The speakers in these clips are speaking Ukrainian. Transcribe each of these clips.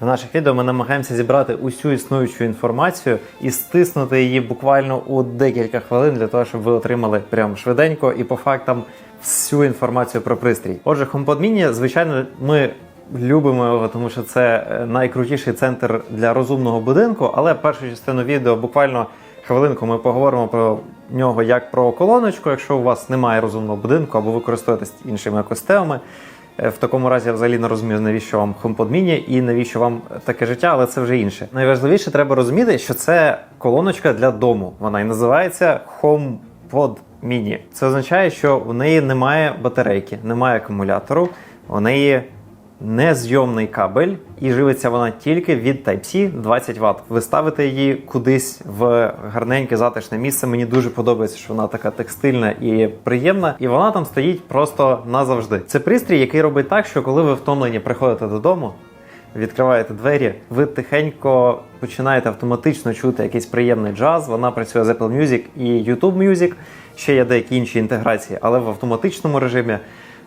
В наших відео ми намагаємося зібрати усю існуючу інформацію і стиснути її буквально у декілька хвилин для того, щоб ви отримали прям швиденько і по фактам всю інформацію про пристрій. Отже, HomePod Mini, звичайно, ми любимо його, тому що це е, найкрутіший центр для розумного будинку. Але першу частину відео буквально хвилинку ми поговоримо про нього як про колоночку, якщо у вас немає розумного будинку або ви користуєтесь іншими екосистемами. Е, В такому разі я взагалі не розумію, навіщо вам Mini і навіщо вам таке життя, але це вже інше. Найважливіше треба розуміти, що це колоночка для дому. Вона і називається HomePod Mini. Це означає, що у неї немає батарейки, немає акумулятору, у неї незйомний кабель, і живиться вона тільки від Type-C 20 Вт. Ви ставите її кудись в гарненьке затишне місце. Мені дуже подобається, що вона така текстильна і приємна, і вона там стоїть просто назавжди. Це пристрій, який робить так, що коли ви втомлені приходите додому. Відкриваєте двері, ви тихенько починаєте автоматично чути якийсь приємний джаз. Вона працює з Apple Music і YouTube Music. Ще є деякі інші інтеграції, але в автоматичному режимі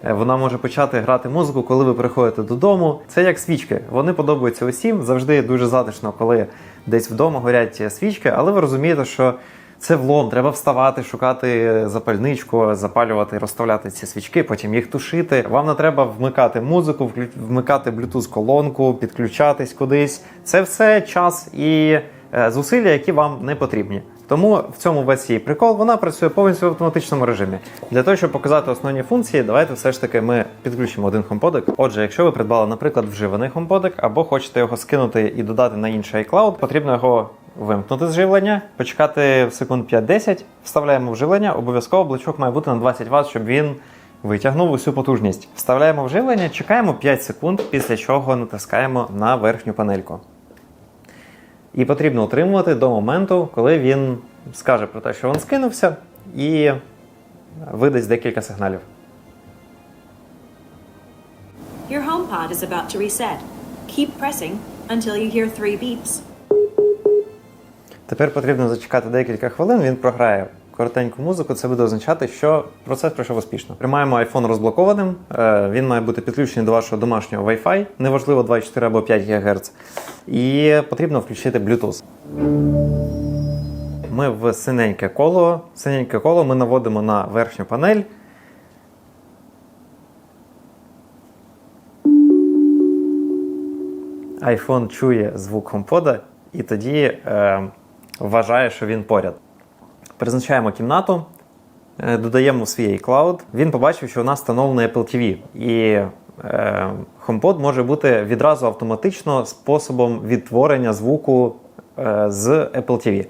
вона може почати грати музику, коли ви приходите додому. Це як свічки. Вони подобаються усім. Завжди дуже затишно, коли десь вдома горять свічки, але ви розумієте, що це влом, треба вставати, шукати запальничку, запалювати, розставляти ці свічки, потім їх тушити. Вам не треба вмикати музику, вмикати Bluetooth колонку, підключатись кудись. Це все час і е, зусилля, які вам не потрібні. Тому в цьому весь її прикол. Вона працює повністю в автоматичному режимі. Для того, щоб показати основні функції, давайте все ж таки ми підключимо один HomePod. Отже, якщо ви придбали, наприклад, вживаний HomePod, або хочете його скинути і додати на інший iCloud, потрібно його вимкнути з живлення, почекати секунд 5-10, вставляємо в живлення. Обов'язково блочок має бути на 20 Вт, щоб він витягнув усю потужність. Вставляємо в живлення, чекаємо 5 секунд, після чого натискаємо на верхню панельку. І потрібно утримувати до моменту, коли він скаже про те, що він скинувся, і видасть декілька сигналів. Your HomePod is about to reset. Keep pressing until you hear three beeps. Тепер потрібно зачекати декілька хвилин, він програє коротеньку музику. Це буде означати, що процес пройшов успішно. Тримаємо iPhone розблокованим. е, Він має бути підключений до вашого домашнього Wi-Fi, неважливо 24 або 5 ГГц. І потрібно включити Bluetooth. Ми в синеньке коло. Синеньке коло ми наводимо на верхню панель. iPhone чує звук HomePod і тоді е, вважає, що він поряд. Призначаємо кімнату, е, додаємо свій iCloud. Він побачив, що у нас встановлений Apple TV. І е, HomePod може бути відразу автоматично способом відтворення звуку е, з Apple TV.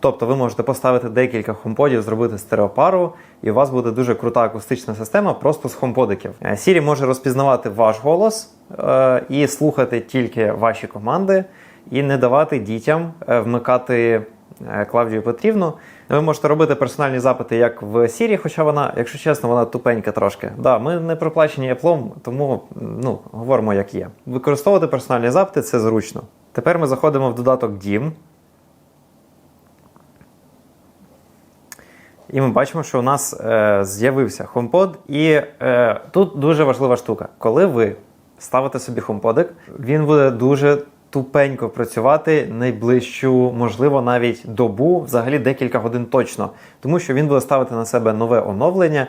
Тобто ви можете поставити декілька хомподів, зробити стереопару, і у вас буде дуже крута акустична система просто з хомподиків. Е, Siri може розпізнавати ваш голос е, і слухати тільки ваші команди, і не давати дітям е, вмикати е, Клавдію Петрівну. Ви можете робити персональні запити як в Siri, хоча вона, якщо чесно, вона тупенька трошки. Да, ми не проплачені Apple, тому ну, говоримо як є. Використовувати персональні запити це зручно. Тепер ми заходимо в додаток Дім. І ми бачимо, що у нас е, з'явився HomePod. І е, тут дуже важлива штука. Коли ви ставите собі HomePodик, він буде дуже тупенько працювати найближчу, можливо, навіть добу, взагалі декілька годин точно. Тому що він буде ставити на себе нове оновлення.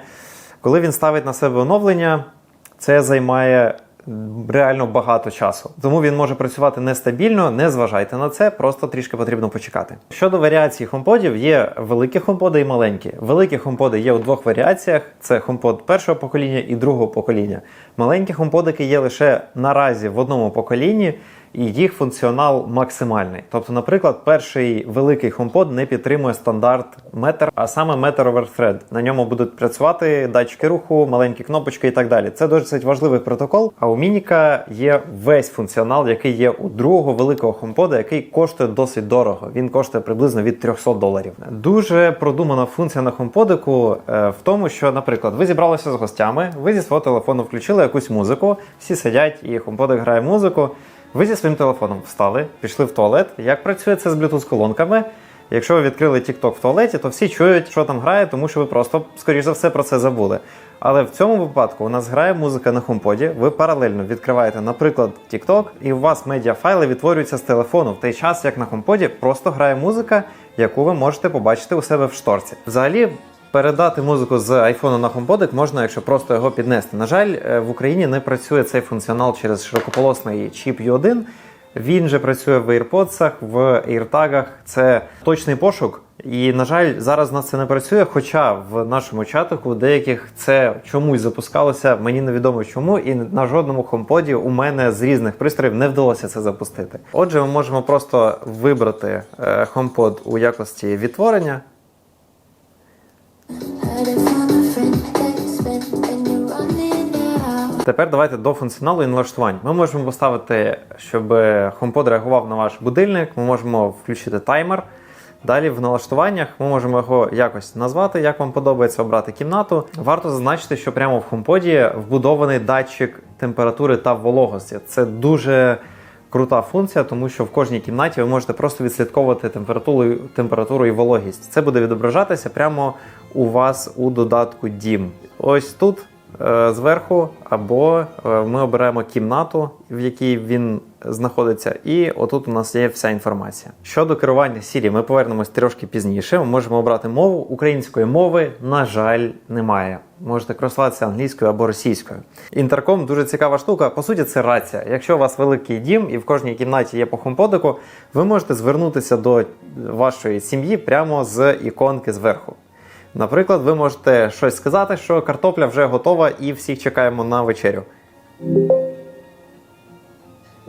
Коли він ставить на себе оновлення, це займає реально багато часу. Тому він може працювати нестабільно, не зважайте на це, просто трішки потрібно почекати. Щодо варіацій HomePodів, є великі HomePod і маленькі. Великі HomePod є у двох варіаціях: це HomePod першого покоління і другого покоління. Маленькі HomePodики є лише наразі в одному поколінні. І їх функціонал максимальний. Тобто, наприклад, перший великий HomePod не підтримує стандарт Meter, а саме Meter over Thread. На ньому будуть працювати датчики руху, маленькі кнопочки і так далі. Це досить важливий протокол. А у Мініка є весь функціонал, який є у другого великого HomePod, який коштує досить дорого. Він коштує приблизно від 300 доларів. Дуже продумана функція на HomePodику е, в тому, що, наприклад, ви зібралися з гостями, ви зі свого телефону включили якусь музику, всі сидять і HomePodик грає музику. Ви зі своїм телефоном встали, пішли в туалет. Як працює це з Bluetooth-колонками? Якщо ви відкрили TikTok в туалеті, то всі чують, що там грає, тому що ви просто, скоріш за все, про це забули. Але в цьому випадку у нас грає музика на HomePod, ви паралельно відкриваєте, наприклад, TikTok, і у вас медіафайли відтворюються з телефону в той час, як на HomePod просто грає музика, яку ви можете побачити у себе в шторці. Взагалі. Передати музику з iPhone на HomePod можна, якщо просто його піднести. На жаль, е, в Україні не працює цей функціонал через широкополосний чіп U1. Він же працює в AirPods, в AirTag. Це точний пошук. І, на жаль, зараз в нас це не працює. Хоча в нашому чатику деяких це чомусь запускалося, мені невідомо чому, і на жодному HomePod у мене з різних пристроїв не вдалося це запустити. Отже, ми можемо просто вибрати е, HomePod у якості відтворення. Тепер давайте до функціоналу і налаштувань. Ми можемо поставити, щоб HomePod реагував на ваш будильник. Ми можемо включити таймер. Далі в налаштуваннях ми можемо його якось назвати, як вам подобається обрати кімнату. Варто зазначити, що прямо в HomePod вбудований датчик температури та вологості. Це дуже крута функція, тому що в кожній кімнаті ви можете просто відслідковувати температуру, температуру і вологість. Це буде відображатися прямо у вас у додатку Дім. Ось тут е, зверху, або е, ми оберемо кімнату, в якій він знаходиться, і отут у нас є вся інформація. Щодо керування Siri, ми повернемось трошки пізніше. Ми можемо обрати мову. Української мови, на жаль, немає. Можете користуватися англійською або російською. Інтерком дуже цікава штука. По суті, це рація. Якщо у вас великий дім і в кожній кімнаті є по хомподику, ви можете звернутися до вашої сім'ї прямо з іконки зверху. Наприклад, ви можете щось сказати, що картопля вже готова і всіх чекаємо на вечерю.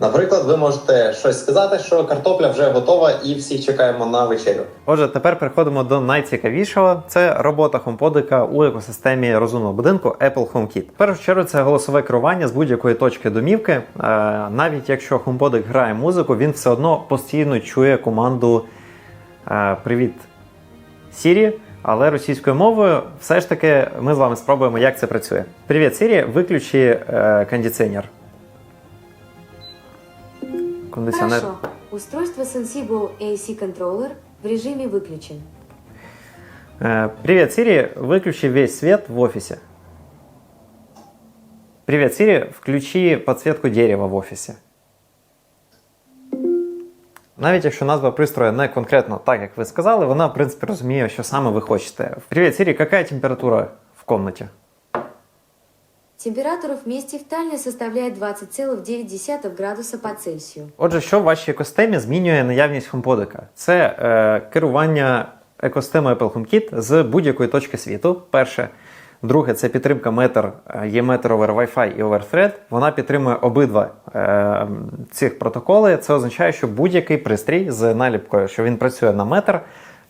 Наприклад, ви можете щось сказати, що картопля вже готова і всіх чекаємо на вечерю. Отже, тепер переходимо до найцікавішого: це робота HomePodика у екосистемі розумного будинку Apple HomeKit. В першу чергу це голосове керування з будь-якої точки домівки. Е, навіть якщо HomePodic грає музику, він все одно постійно чує команду е, Привіт Siri, але російською мовою все ж таки ми з вами спробуємо, як це працює. Привіт, Siri, виключи е, кондиціонер. Кондиціонер. Хорошо. Устройство Sensible AC контроллер в режиме выключен. Э, Привет, Сири, выключи весь свет в офисе. Привет, Сири, включи подсветку дерева в офісі. Навіть якщо назва пристрою не конкретно так, як ви сказали, вона, в принципі, розуміє, що саме ви хочете. Привет, Сири, яка температура в комнаті? Температура в месте в Тальне составляет 20,9 градуса по Цельсию. Отже, що в вашій екосистемі змінює наявність HomePodика? Це е, керування екосистемою Apple HomeKit з будь-якої точки світу. Перше. Друге, це підтримка Meter, е, є Meter over Wi-Fi і over Thread. Вона підтримує обидва е, цих протоколи. Це означає, що будь-який пристрій з наліпкою, що він працює на Meter,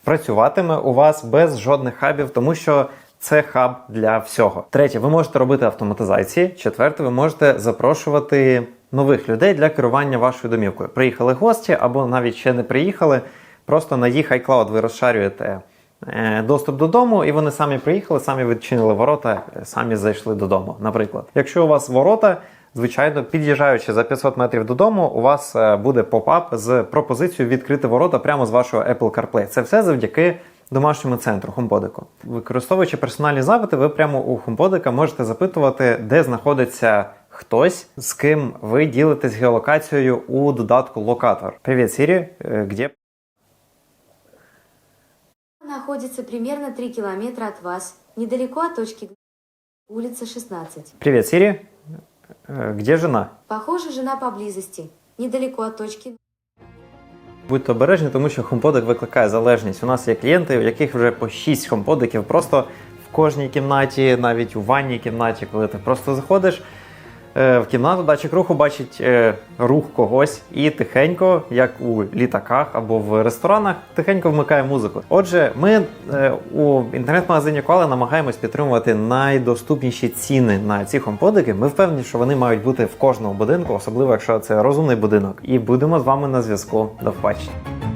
працюватиме у вас без жодних хабів, тому що це хаб для всього. Третє, ви можете робити автоматизації. Четверте, ви можете запрошувати нових людей для керування вашою домівкою. Приїхали гості або навіть ще не приїхали. Просто на їх iCloud ви розшарюєте е, доступ додому, і вони самі приїхали, самі відчинили ворота, самі зайшли додому. Наприклад, якщо у вас ворота. Звичайно, під'їжджаючи за 500 метрів додому, у вас е, буде поп-ап з пропозицією відкрити ворота прямо з вашого Apple CarPlay. Це все завдяки домашньому центру HomePodику. Використовуючи персональні запити, ви прямо у HomePodика можете запитувати, де знаходиться хтось, з ким ви ділитесь геолокацією у додатку Локатор. Привіт, Siri, е, где Находится примерно 3 километра от вас, недалеко от точки улица 16. Привет, Сири. Э, Где жена? Похоже, жена поблизости, недалеко от точки Будьте обережні, тому що хомподик викликає залежність. У нас є клієнти, у яких вже по 6 хомподиків просто в кожній кімнаті, навіть у ванній кімнаті, коли ти просто заходиш в кімнату, датчик руху бачить е, рух когось і тихенько, як у літаках або в ресторанах, тихенько вмикає музику. Отже, ми е, у інтернет-магазині Кола намагаємось підтримувати найдоступніші ціни на ці HomePodики. Ми впевнені, що вони мають бути в кожному будинку, особливо якщо це розумний будинок. І будемо з вами на зв'язку. До побачення.